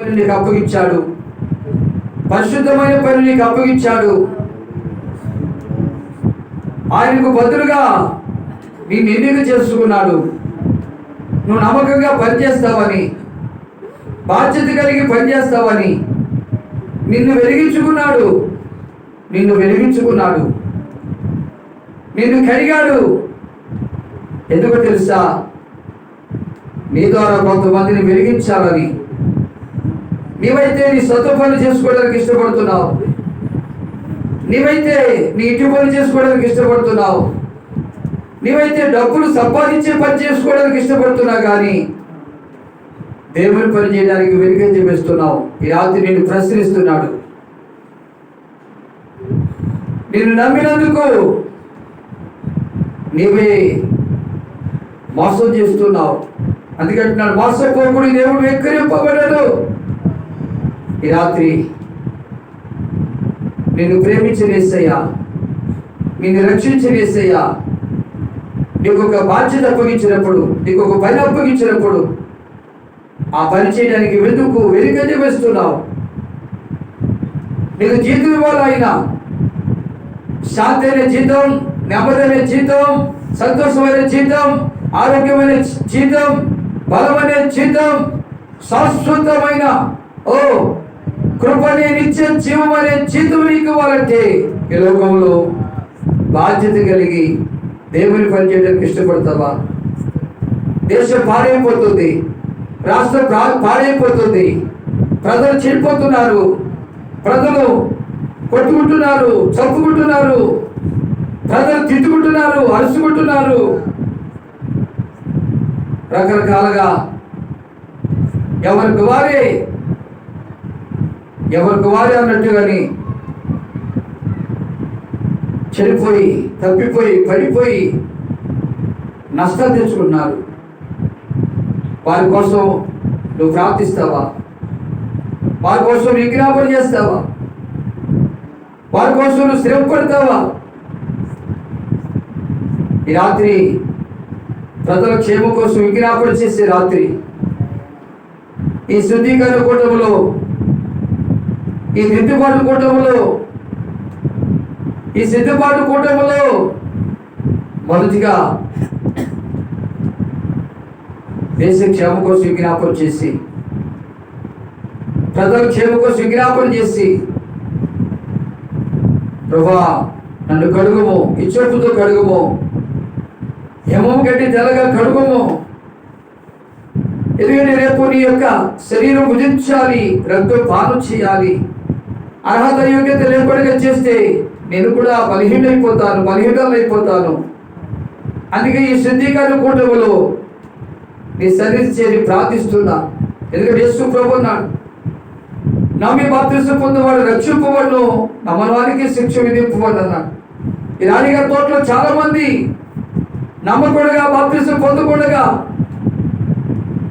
పని నీకు అప్పగించాడు పరిశుద్ధమైన పని నీకు అప్పగించాడు ఆయనకు బదులుగా నేను ఎన్నిక చేసుకున్నాడు. నువ్వు నమ్మకంగా పనిచేస్తావని బాధ్యత కలిగి పనిచేస్తావని నిన్ను వెలిగించుకున్నాడు. నిన్ను వెలిగించుకున్నాడు. నిన్ను కడిగాడు. ఎందుకు తెలుసా? నీ ద్వారా కొంతమందిని వెలిగించాలని నీవైతే నీ సొంత పనులు చేసుకోవడానికి ఇష్టపడుతున్నావు. నీవైతే నీ ఇంటి పని చేసుకోవడానికి ఇష్టపడుతున్నావు. నీవైతే డబ్బులు సంపాదించే పని చేసుకోవడానికి ఇష్టపడుతున్నావు కానీ దేవుని పని చేయడానికి వెనుక చూపిస్తున్నావు ఈ రాత్రి నిన్ను ప్రశ్నిస్తున్నాడు. నేను నమ్మినందుకు నీవే మోసం చేస్తున్నావు. అందుకంటున్నాడు మోసపోకుడు దేవుడు వెక్కరింపబడడు. ఈ రాత్రి నిన్ను ప్రేమించిన ఏసయ్యా నిన్ను రక్షించిన ఏసయ్యా నీకు ఒక బాధ్యత అప్పగించినప్పుడు నీకు ఒక పని అప్పగించినప్పుడు ఆ పని చేయడానికి వెతుకు వెనుకంజ వేస్తున్నావు. నీకు జీతం ఇవ్వాలి ఆయన శాంతి అనే జీతం నెమ్మదైన జీతం సంతోషమైన జీతం ఆరోగ్యమైన జీతం బలమైన జీతం శాశ్వతమైన ఓ కృపని నిత్య జీవం అనే జీతం నీకు ఇవ్వాలంటే ఈ లోకంలో బాధ్యత కలిగి దేవుని పని చేయడానికి ఇష్టపడతావా? దేశం పాడైపోతుంది. రాష్ట్రం పా- పాడైపోతుంది. ప్రజలు చెడిపోతున్నారు. ప్రజలు కొట్టుకుంటున్నారు చంపుకుంటున్నారు. ప్రజలు తిట్టుకుంటున్నారు అరుచుకుంటున్నారు. రకరకాలుగా ఎవరికి వారే ఎవరికి వారే అన్నట్టుగాని చెడిపోయి తప్పిపోయి పడిపోయి నష్టం తెచ్చుకున్నారు వారి కోసం నువ్వు ప్రార్థిస్తావా? వారి కోసం విజ్ఞాపన చేస్తావా? వారి కోసం నువ్వు శ్రమ పడతావా? ఈ రాత్రి ప్రజల క్షేమం కోసం విజ్ఞాపన చేసే రాత్రి ఈ శుద్ధీకరణ కూటములో ఈ దిద్దుబాటు కూటములు ఈ సిద్దుబాటు కూటములు మొదటిగా దేశ క్షేమ కోసం విజ్ఞాపన చేసి ప్రజల క్షేమ కోసం విజ్ఞాపన చేసి ప్రభా నన్ను కడుగుము ఇచ్చొప్పుతో కడుగుము హిమం గట్టి తెల్లగా కడుగుము. ఎందుకంటే రేపు నీ యొక్క శరీరం భుజించాలి రక్తం పానం చేయాలి. అర్హత యోగ్యత లేకుండా చేస్తే నేను కూడా బలహీనైపోతాను బలహీనమైపోతాను అందుకే ఈ శుద్ధీకరణ కూటములో నీ సన్నిధి చేరి ప్రార్థిస్తున్నా. ఎందుకంటే యేసు ప్రభు నమ్మి బాప్తిస్తూ పొందేవాడు రక్షింపబడును నమ్మని వారికి శిక్ష విధింపబడు అన్నాడు. ఈ రాణిగారి తోటలో చాలా మంది నమ్మకూడగా బాప్తిస్తూ పొందకూడగా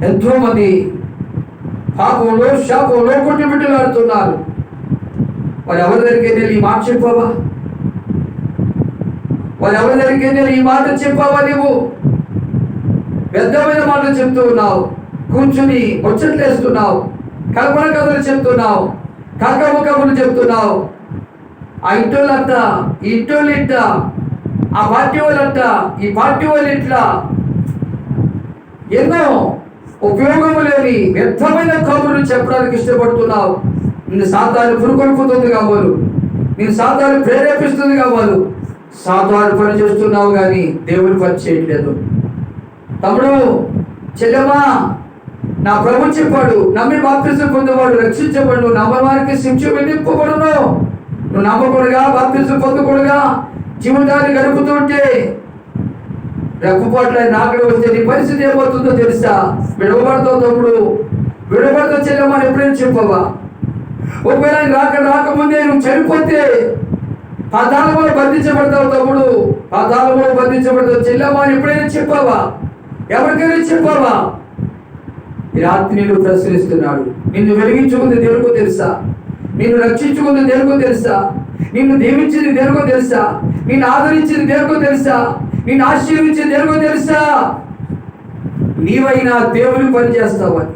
ఎంతో మంది పాపంలో శాపంలో కొట్టుబిడ్డలాడుతున్నారు వాళ్ళు ఎవరి దగ్గరికి వెళ్ళి ఈ మాట చెప్పావా? వాళ్ళు ఎవరి దగ్గరికి వెళ్ళి ఈ మాట చెప్పావా నువ్వు పెద్దమైన మాటలు చెప్తూ ఉన్నావు. కూర్చుని ముచ్చట్లేస్తున్నావు. కల్పన కథలు చెప్తున్నావు. కక్కముఖములు చెప్తున్నావు. ఆ ఇంటోళ్ళంట ఈ ఇంటోళ్ళు ఇట్ట ఆ పార్టీ వాళ్ళంట ఈ పార్టీ వాళ్ళు ఇట్లా ఎన్నో ఉపయోగము లేని వ్యర్థమైన కబుర్లు చెప్పడానికి ఇష్టపడుతున్నావు. నిన్ను సాతాను పురుకొల్పుతుంది కావాలి నేను సాతాను ప్రేరేపిస్తుంది కావాలి సాతాను పని చేస్తున్నావు కానీ దేవుని పని చేయట్లేదు. తమ్ముడు చెల్లెమా నా ప్రభు చెప్పాడు నమ్మి బాప్తిజం పొందేవాడు రక్షించబడు నమ్మవారికి శిక్ష విధింపబడును. నువ్వు నమ్మకూడగా బాప్తిజం పొందకూడగా జీవితాన్ని గడుపుతుంటే రెప్పపాట్ల నాకడ వస్తే నీ పరిస్థితి ఏమవుతుందో తెలుసా? విడవబడతావు తమ్ముడు. విడవబడతావు చెల్లెమ్మ ఎప్పుడైనా చెప్పవా? ఒకవేళ రాక రాకముందే నువ్వు చనిపోతే పాతాళములో బంధించబడతావు తమ్ముడు. పాతాళములో బంధించబడతావు. చెల్లెమ్మ ఎప్పుడైనా చెప్పావా? ఎవరికైనా చెప్పావా? రాత్రి నేను ప్రశ్నిస్తున్నాడు. నిన్ను వెలిగించుకుంది దేనికో తెలుసా? నిన్ను రక్షించుకుంది దేనికో తెలుసా? నిన్ను దీవించింది దేనికో తెలుసా? నిన్ను ఆదరించింది దేనికో తెలుసా? నిన్ను ఆశీర్వించింది దేనికో తెలుసా? నీవైనా దేవుని పనిచేస్తావని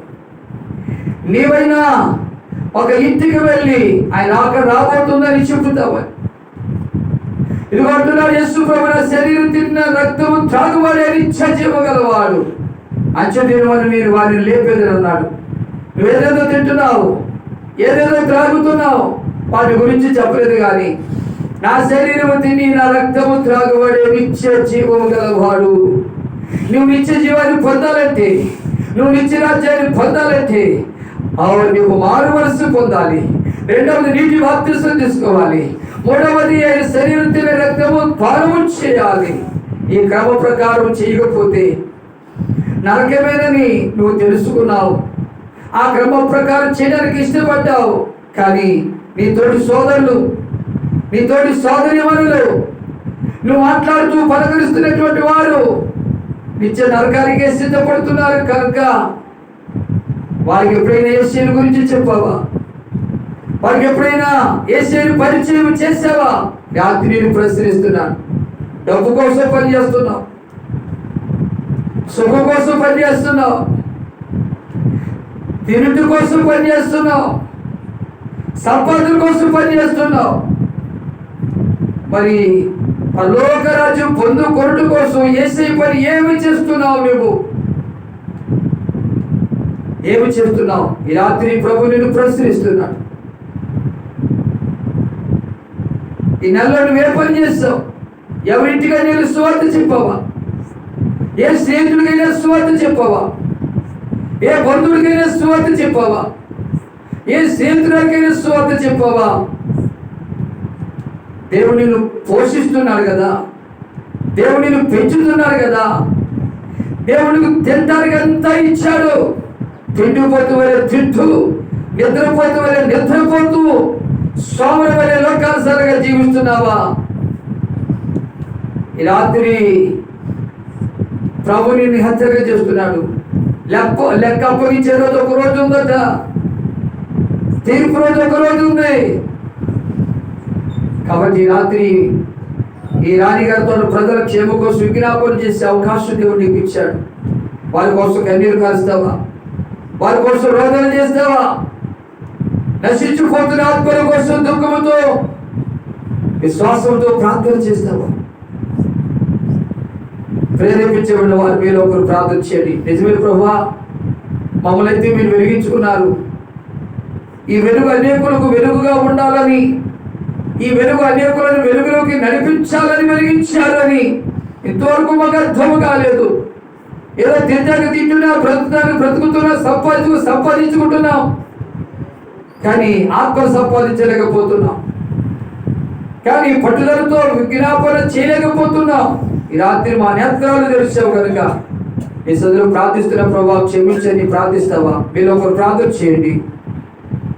నీవైనా ఒక ఇంటికి వెళ్ళి ఆయన అక్కడ రాబోతుందని చెబుతామని ఇదిగో అంటున్నాడు యస్సు ప్రభు శరీరం తిన్న రక్తము త్రాగువాడే నిత్య జీవగలవాడు అంచెదినమని నేను వారిని లేపేదనన్నాడు నువ్వు నువ్వేదేదో తింటున్నావు ఏదేదో త్రాగుతున్నావు వాటి గురించి చెప్పలేదు కానీ నా శరీరము తిని నా రక్తము త్రాగువాడే నిత్య జీవము గలవాడు. నువ్వు నిత్య జీవాన్ని పొందాలంటే నువ్వు నిత్య రాజ్యాన్ని పొందాలంటే అవును నువ్వు మారు మనసు పొందాలి. రెండవది నీటి బాప్తిసం తీసుకోవాలి. మూడవది ఆయన శరీరం తినే రక్తము పానము చేయాలి. ఈ క్రమ ప్రకారం చేయకపోతే నరకమేనని నువ్వు తెలుసుకున్నావు. ఆ క్రమ ప్రకారం చేయడానికి ఇష్టపడ్డావు. కానీ నీ తోటి సోదరులు నీ తోటి సోదరి నువ్వు మాట్లాడుతూ పలకరిస్తున్నటువంటి వారు నిత్య నరకానికే సిద్ధపడుతున్నారు కనుక వారికి ఎప్పుడైనా ఏషియన్ గురించి చెప్పావా? వారికి ఎప్పుడైనా ఏసీని పరిచయం చేసావా? రాత్రి నేను ప్రశ్నిస్తున్నాను. డబ్బు కోసం పని చేస్తున్నావు. సుఖం కోసం పని చేస్తున్నావు. తిరుటి కోసం పని చేస్తున్నావు. సంపాదన కోసం పని చేస్తున్నావు. మరి పరలోక రాజ్యం పొందు కొరటు కోసం ఏసీ పని ఏమి చేస్తున్నావు నువ్వు? ఏమి చెబుతున్నావు? ఈ రాత్రి ప్రభు నిన్ను ప్రశ్నిస్తున్నాడు. ఈ నెలలో నువ్వు ఏ పని చేస్తావు ఎవరింటిగా నేను సువార్త చెప్పావా? ఏ స్నేహితుడికైనా సువార్త చెప్పావా? ఏ బంధువుడికైనా సువార్త చెప్పావా? ఏ స్నేహితుడికైనా సువార్త చెప్పావా? దేవుడు నిన్ను పోషిస్తున్నాడు కదా. దేవుడు నిన్ను పెంచుతున్నాడు కదా. దేవుడికి తింటానికి అంతా ఇచ్చాడు. తిండిపోతూ వలె తింటూ నిద్రపోతు వలె నిద్రపోతూ సోమరి వలె లోకానుసారంగా జీవిస్తున్నావా? ఈ రాత్రి ప్రభు నిన్ను హెచ్చరిక చేస్తున్నాడు. లెక్క లెక్క అప్పగించే రోజు ఒక రోజు ఉందట. తీర్పు రోజు ఒక రోజు ఉంది. కాబట్టి రాత్రి ఈ రాణిగారితో ప్రజల క్షేమ కోసం విజ్ఞాపన చేసే అవకాశం దేవుడు నీకు ఇచ్చాడు. వారి కోసం కన్నీరు కాస్తావా వారి కోసం రోదన చేస్తావా? నశించిపోతున్న ఆత్మల కోసం దుఃఖంతో విశ్వాసంతో ప్రార్థన చేస్తావా? ప్రేరేపించబడిన వారి మీలో ఒకరు ప్రార్థన చేయండి. నిజమే ప్రభా మమ్మల్ని అయితే మీరు వెలిగించుకున్నారు. ఈ వెలుగు అనేకులకు వెలుగుగా ఉండాలని ఈ వెలుగు అనేకులను వెలుగులోకి నడిపించాలని వెలిగించాలని ఇంతవరకు మాకు అర్థం కాలేదు. ఏదో తింటాక తింటున్నా బ్రతుకుతాను బ్రతుకుతున్నా సంపాదించు సంపాదించుకుంటున్నాం. కానీ ఆత్మ సంపాదించలేకపోతున్నాం. కానీ పట్టుదలతో విజ్ఞాపన చేయలేకపోతున్నాం. ఈ రాత్రి మా నేత్రాలు తెరిచావు కనుక నీ సదులు ప్రార్థిస్తున్న ప్రభావం క్షమించని ప్రార్థిస్తావా? మీరు ఒకరు ప్రార్థన చేయండి.